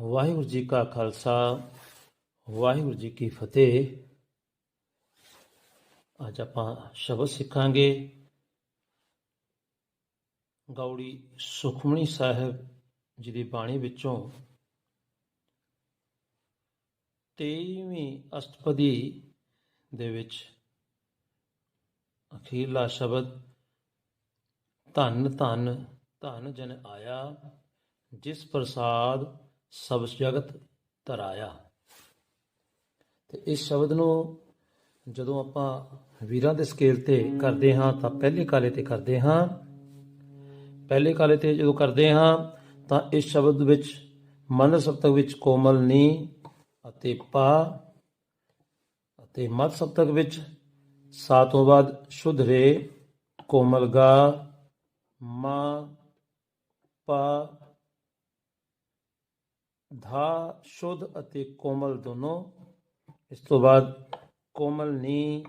ਵਾਹਿਗੁਰੂ ਜੀ ਕਾ ਖਾਲਸਾ, ਵਾਹਿਗੁਰੂ ਜੀ ਕੀ ਫਤਿਹ। ਅੱਜ ਆਪਾਂ ਸ਼ਬਦ ਸਿੱਖਾਂਗੇ। ਗੌੜੀ ਸੁਖਮਣੀ ਸਾਹਿਬ ਜੀ ਦੀ ਬਾਣੀ ਵਿੱਚੋਂ 23ਵੀਂ ਅਸ਼ਟਪਦੀ ਦੇ ਵਿੱਚ ਅਖੀਰਲਾ ਸ਼ਬਦ, ਧੰਨ ਧੰਨ ਧੰਨ ਜਨ ਆਇਆ, ਜਿਸ ਪ੍ਰਸਾਦ ਸਭ ਜਗਤ ਤਰਾਇਆ। ਤੇ ਇਸ ਸ਼ਬਦ ਨੂੰ ਜਦੋਂ ਆਪਾਂ ਵੀਰਾਂ ਦੇ ਸਕੇਲ ਤੇ ਕਰਦੇ ਹਾਂ ਤਾਂ ਪਹਿਲੇ ਕਾਲੇ ਤੇ ਕਰਦੇ ਹਾਂ। ਪਹਿਲੇ ਕਾਲੇ ਤੇ ਜਦੋਂ ਕਰਦੇ ਹਾਂ ਤਾਂ ਇਸ ਸ਼ਬਦ ਵਿੱਚ ਮਨ ਸਪਤਕ ਵਿੱਚ ਕੋਮਲ ਨੀ ਅਤੇ ਪਾ ਅਤੇ ਮਤ ਸਪਤਕ ਵਿੱਚ ਸਾ ਤੋਂ ਬਾਅਦ ਸ਼ੁੱਧ ਰੇ ਕੋਮਲ ਗਾ, ਮਾ, ਪਾ ਧਾ, ਸ਼ੁੱਧ ਅਤੇ ਕੋਮਲ ਦੋਨੋਂ। ਇਸ ਤੋਂ ਬਾਅਦ ਕੋਮਲ, ਨੀ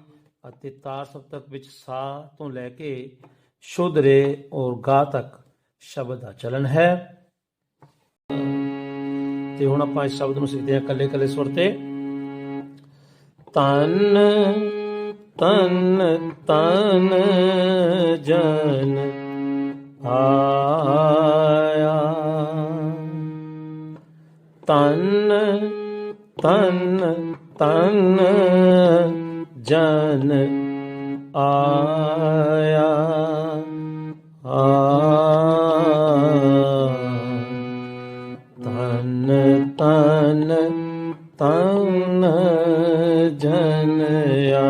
ਅਤੇ ਤਾਰ ਸਪਤਕ ਵਿੱਚ ਸਾ ਤੋਂ ਲੈ ਕੇ ਸ਼ੁੱਧ ਰੇ ਔਰ ਗਾ ਤੱਕ ਸ਼ਬਦ ਦਾ ਚਲਨ ਹੈ। ਤੇ ਹੁਣ ਆਪਾਂ ਇਸ ਸ਼ਬਦ ਨੂੰ ਸਿੱਖਦੇ ਹਾਂ ਕੱਲੇ ਕੱਲੇ ਸੁਰ ਤੇ। ਤਨ ਤਨ ਤਨ ਜਨ ਆਇਆ। ਤਨ ਤਨ ਤਨ ਜਨ ਆਇਆ। ਆ ਤਨ ਤਨ ਤਨ ਜਨ ਆਇਆ।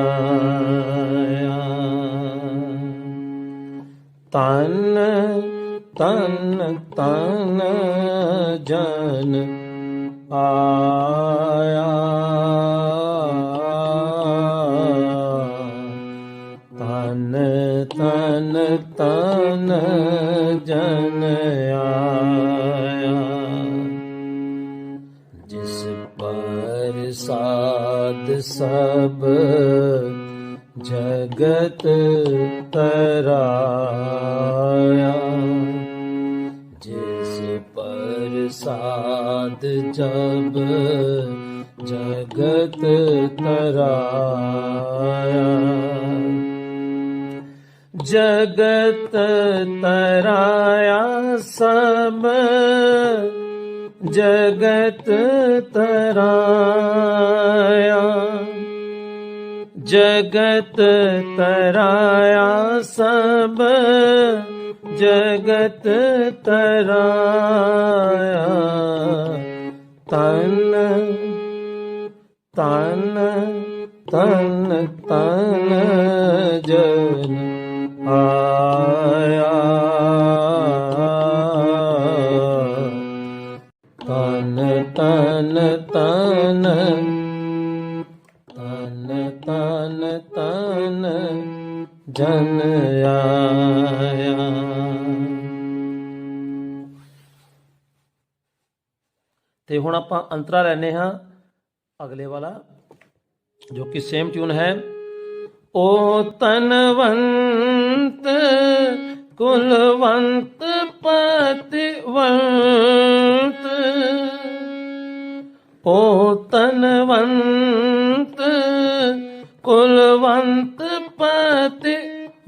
ਤਨ ਤਨ ਤਨ ਜਨ ਆਇਆ ਤਨ ਤਨ ਤਨ ਜਨ ਆਇਆ ਜਿਸ ਪਰ ਸਾਧ ਸਭ ਜਗਤ ਤਰਾਇਆ साध जब जगत तराया। जगत तराया सब जगत तराया। ਤਰਾਇਆ ਜਗਤ ਤਰਾਇਆ ਸਭ ਜਗਤ ਤਰਾਇਆ ਤਨ ਤਨ ਤਨ ਤਨ ਜਨ ਆਇਆ ਤਨ ਤਨ ਜਨ ਆਇਆ। ਤੇ ਹੁਣ ਆਪਾਂ ਅੰਤਰਾ ਲੈਨੇ ਹਾਂ ਅਗਲੇ ਵਾਲਾ, ਜੋ ਕਿ ਸੇਮ ਟਿਊਨ ਹੈ। ਓ ਤਨਵੰਤ ਕੁਲਵੰਤ, ਪਤਿਵੰਤ। ਓ ਤਨਵੰਤ ਕੁਲਵੰਤ ਪਤਿਵੰਤ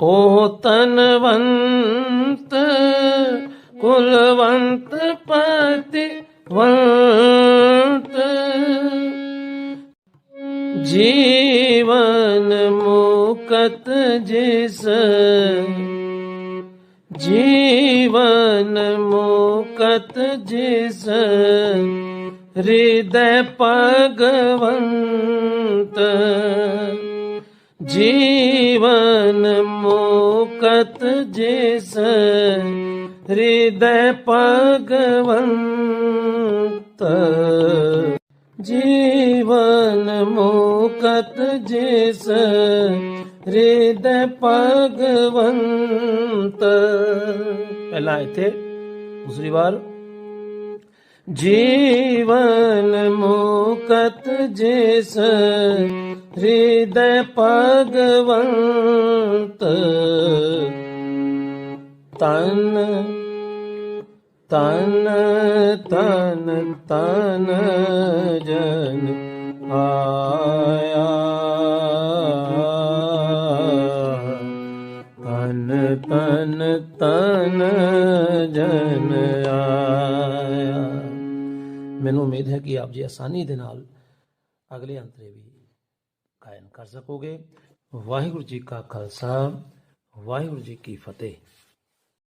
ਓ ਤਨਵੰਤ ਕੁਲਵੰਤ ਪਤਿਵੰਤ ਜੀਵਨ ਮੁਕਤ ਜਿਸ ਜੀਵਨ ਮੁਕਤ ਜਿਸ। ਹਿਰਦੈ ਭਗਵੰਤ ਜੀਵਨ ਮੁਕਤ ਜਿਸ ਹਿਰਦੈ ਭਗਵੰਤ ਜੀਵਨ ਮੁਕਤ ਜਿਸ ਹਿਰਦੈ ਭਗਵੰਤ ਪਹਿਲਾ ਇੱਥੇ ਦੂਸਰੀ ਵਾਰ ਜੀਵਨ जीवन मोकत जेस हृदय पगवत् तन तन तन तन जन आय ਮੈਨੂੰ ਉਮੀਦ ਹੈ ਕਿ ਆਪ ਜੀ ਆਸਾਨੀ ਦੇ ਨਾਲ ਅਗਲੇ ਅੰਤਰੇ ਵੀ ਗਾਇਨ ਕਰ ਸਕੋਗੇ। ਵਾਹਿਗੁਰੂ ਜੀ ਕਾ ਖਾਲਸਾ, ਵਾਹਿਗੁਰੂ ਜੀ ਕੀ ਫਤਿਹ।